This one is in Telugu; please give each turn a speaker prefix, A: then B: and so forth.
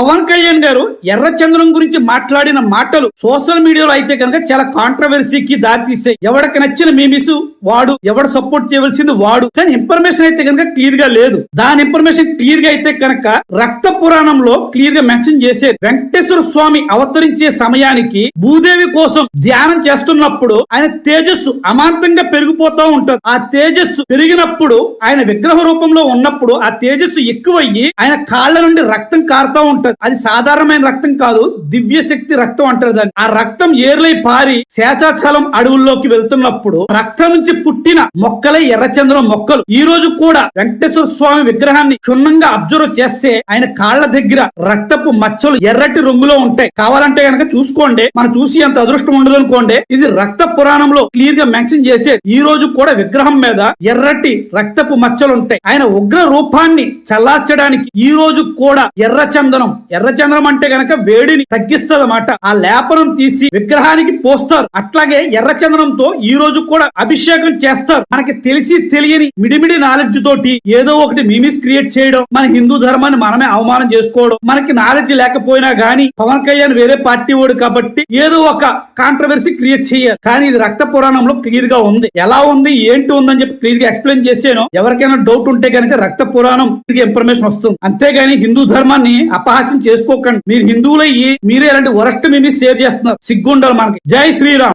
A: పవన్ కళ్యాణ్ గారు ఎర్రచంద్రం గురించి మాట్లాడిన మాటలు సోషల్ మీడియాలో అయితే కనుక చాలా కాంట్రవర్సీకి దారితీస్తాయి ఎవడికి నచ్చిన మీమిస్ వాడు ఎవడు సపోర్ట్ చేయవలసింది వాడు. కానీ ఇన్ఫర్మేషన్ అయితే కనుక క్లియర్గా లేదు. దాని ఇన్ఫర్మేషన్ క్లియర్గా అయితే కనుక రక్త పురాణంలో క్లియర్గా మెన్షన్ చేసే వెంకటేశ్వర స్వామి అవతరించే సమయానికి భూదేవి కోసం ధ్యానం చేస్తున్నప్పుడు ఆయన తేజస్సు అమాంతంగా పెరిగిపోతూ ఉంటుంది. ఆ తేజస్సు పెరిగినప్పుడు ఆయన విగ్రహ రూపంలో ఉన్నప్పుడు ఆ తేజస్సు ఎక్కువయ్యి ఆయన కాళ్ళ నుండి రక్తం కారుతూ ఉంటది. అది సాధారణమైన రక్తం కాదు దివ్య శక్తి రక్తం అంటారు దాన్ని. ఆ రక్తం ఏర్లై పారి శేషాచలం అడవుల్లోకి వెళ్తున్నప్పుడు రక్తం నుంచి పుట్టిన మొక్కలే ఎర్రచంద్రం మొక్కలు. ఈ రోజు కూడా వెంకటేశ్వర స్వామి విగ్రహాన్ని క్షుణ్ణంగా అబ్జర్వ్ చేస్తే ఆయన కాళ్ళ దగ్గర రక్తపు మచ్చలు ఎర్రటి రంగులో ఉంటాయి. కావాలంటే గనక చూసుకోండి. మనం చూసి అంత అదృష్టం ఉండదు అనుకోండి. ఇది రక్త పురాణంలో క్లియర్గా మెన్షన్ చేసే ఈ రోజు కూడా విగ్రహం మీద ఎర్రటి రక్తపు మచ్చలు ఉంటాయి. ఆయన ఉగ్ర రూపాన్ని చల్లార్చడానికి ఈ రోజు కూడా ఎర్ర చందనం ఎర్ర అంటే గనక వేడిని తగ్గిస్తుంది ఆ లేపనం తీసి విగ్రహానికి పోస్తారు. అట్లాగే ఎర్ర చందనంతో ఈ రోజు కూడా అభిషేకం చేస్తారు. మనకి తెలిసి తెలియని మిడిమిడి నాలెడ్జ్ తోటి ఏదో ఒకటి మిమిస్ క్రియేట్ చేయడం మన హిందూ ధర్మాన్ని మనమే అవమానం చేసుకోవడం మనకి నాలెడ్జ్ లేకపోయినా గానీ పవన్ కళ్యాణ్ వేరే పార్టీ వాడు కాబట్టి ఏదో ఒక కాంట్రవర్సీ క్రియేట్ చేయాలి. కానీ ఇది రక్త పురాణంలో క్లియర్గా ఉంది. ఎలా ఉంది ఏంటి ఉందని చెప్పి క్లియర్గా ఎక్స్ప్లెయిన్ చేసాను. ఎవరికైనా డౌట్ ఉంటే కనుక రక్త పురాణం ఇన్ఫర్మేషన్ వస్తుంది. అంతేగాని హిందూ ధర్మాన్ని అపహాస్యం చేసుకోకండి. మీరు హిందువులయ్యి మీరే ఇలాంటి వరస్ట్ మిమిస్ షేర్ చేస్తున్నారు. సిగ్గుండాలి మనకి. జై శ్రీరామ్.